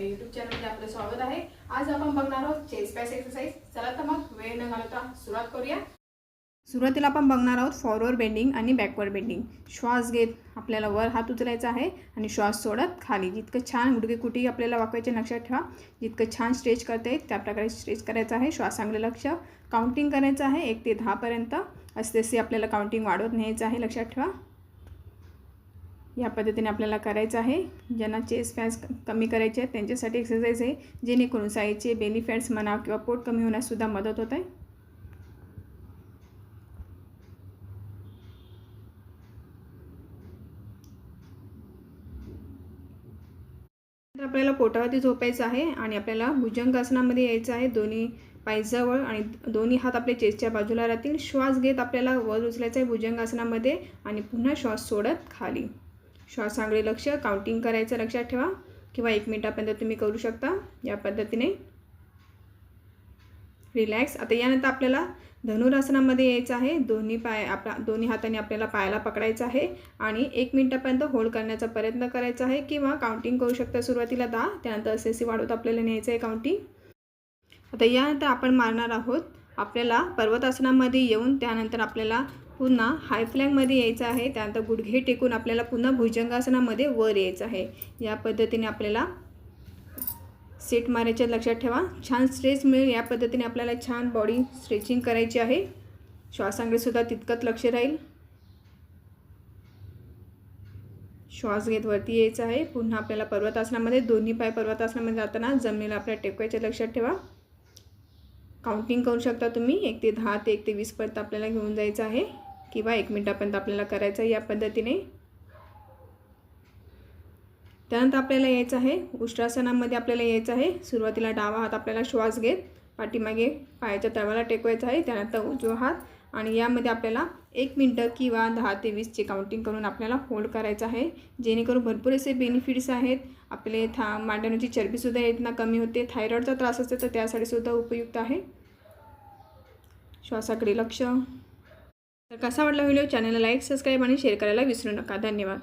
आपल्या युट्यूब चॅनलमध्ये आपलं स्वागत आहे. आज आपण बघणार आहोत चेस्ट पॅस एक्सरसाइज चला तर मग वेळ न घालवता सुरुवात करूया. सुरुवातीला आपण बघणार आहोत फॉरवर्ड बेंडिंग आणि बॅकवर्ड बेंडिंग श्वास घेत आपल्याला वर हात उचलायचा आहे आणि श्वास सोडत खाली. जितकं छान गुडगे कुठेही आपल्याला वाकवायचे लक्षात ठेवा. जितकं छान स्ट्रेच करता येईल त्याप्रकारे स्ट्रेच करायचं आहे. श्वासांकडे लक्ष. काउंटिंग करायचं आहे एक ते दहापर्यंत असे तसे आपल्याला काउंटिंग वाढवत न्यायचं आहे. लक्षात ठेवा. या पद्धतीने आपल्याला करायचं आहे. ज्यांना चेस्ट फॅट्स कमी करायचे आहेत त्यांच्यासाठी एक्सरसाइज आहे. जेणेकरून साईचे बेली फॅट्स म्हणा किंवा पोट कमी होण्याससुद्धा मदत होत आहे. तर आपल्याला पोटावरती झोपायचं आहे आणि आपल्याला भुजंगासनामध्ये यायचं आहे. दोन्ही पायजवळ आणि दोन्ही हात आपल्या चेस्टच्या बाजूला राहतील. श्वास घेत आपल्याला वर उचलायचं आहे भुजंगासनामध्ये आणि पुन्हा श्वास सोडत खाली. श्वासाकडे लक्ष काउंटिंग करायचं लक्षात ठेवा. किंवा एक मिनटापर्यंत तुम्ही करू शकता. या पद्धतीने. रिलॅक्स आता यानंतर आपल्याला धनुरासनामध्ये यायचं आहे. दोन्ही पाय आपला दोन्ही हाताने आपल्याला पायाला पकडायचं आहे. आणि एक मिनटापर्यंत होल्ड करण्याचा प्रयत्न करायचा आहे. किंवा काउंटिंग करू शकता सुरुवातीला दहा. त्यानंतर असे असे वाढवत आपल्याला न्यायचं आहे काउंटिंग आता यानंतर आपण मारणार आहोत. आपल्याला पर्वतासनामध्ये येऊन त्यानंतर आपल्याला पुन्हा हाय फ्लॅगमध्ये यायचं आहे. त्यानंतर गुडघे टेकून आपल्याला पुन्हा भुजंगासनामध्ये वर यायचं आहे. या पद्धतीने आपल्याला सेट मारायच्या लक्षात ठेवा. छान स्ट्रेच मिळेल. या पद्धतीने आपल्याला छान बॉडी स्ट्रेचिंग करायची आहे. श्वासांकडेसुद्धा तितकंच लक्ष राहील. श्वास घेत वरती यायचं आहे. पुन्हा आपल्याला पर्वतासनामध्ये दोन्ही पाय पर्वतासनामध्ये जाताना जमिनीला आपल्या टेकवायच्या लक्षात ठेवा. काउंटिंग करू शकता तुम्ही. एक ते दहा ते एक ते वीसपर्यंत आपल्याला घेऊन जायचं आहे. किंवा एक मिनटापर्यंत आपल्याला करायचं आहे या पद्धतीने. त्यानंतर आपल्याला यायचं आहे उष्ट्रासनामध्ये आपल्याला यायचं आहे. सुरुवातीला डावा हात आपल्याला श्वास घेत पाठीमागे पायाच्या तळवाला टेकवायचा आहे. त्यानंतर उजवा हात आणि यामध्ये आपल्याला एक मिनटं किंवा दहा ते वीसचे काउंटिंग करून आपल्याला होल्ड करायचं आहे. जेणेकरून भरपूर असे बेनिफिट्स आहेत. आपले था मांडण्याची चरबीसुद्धा येतना कमी होते. थायरॉईडचा त्रास असतो तर त्यासाठी सुद्धा उपयुक्त आहे. श्वासाकडे लक्ष. तर कसा वाटला व्हिडिओ? चॅनलला लाईक सबस्क्राईब आणि शेअर करायला विसरू नका. धन्यवाद.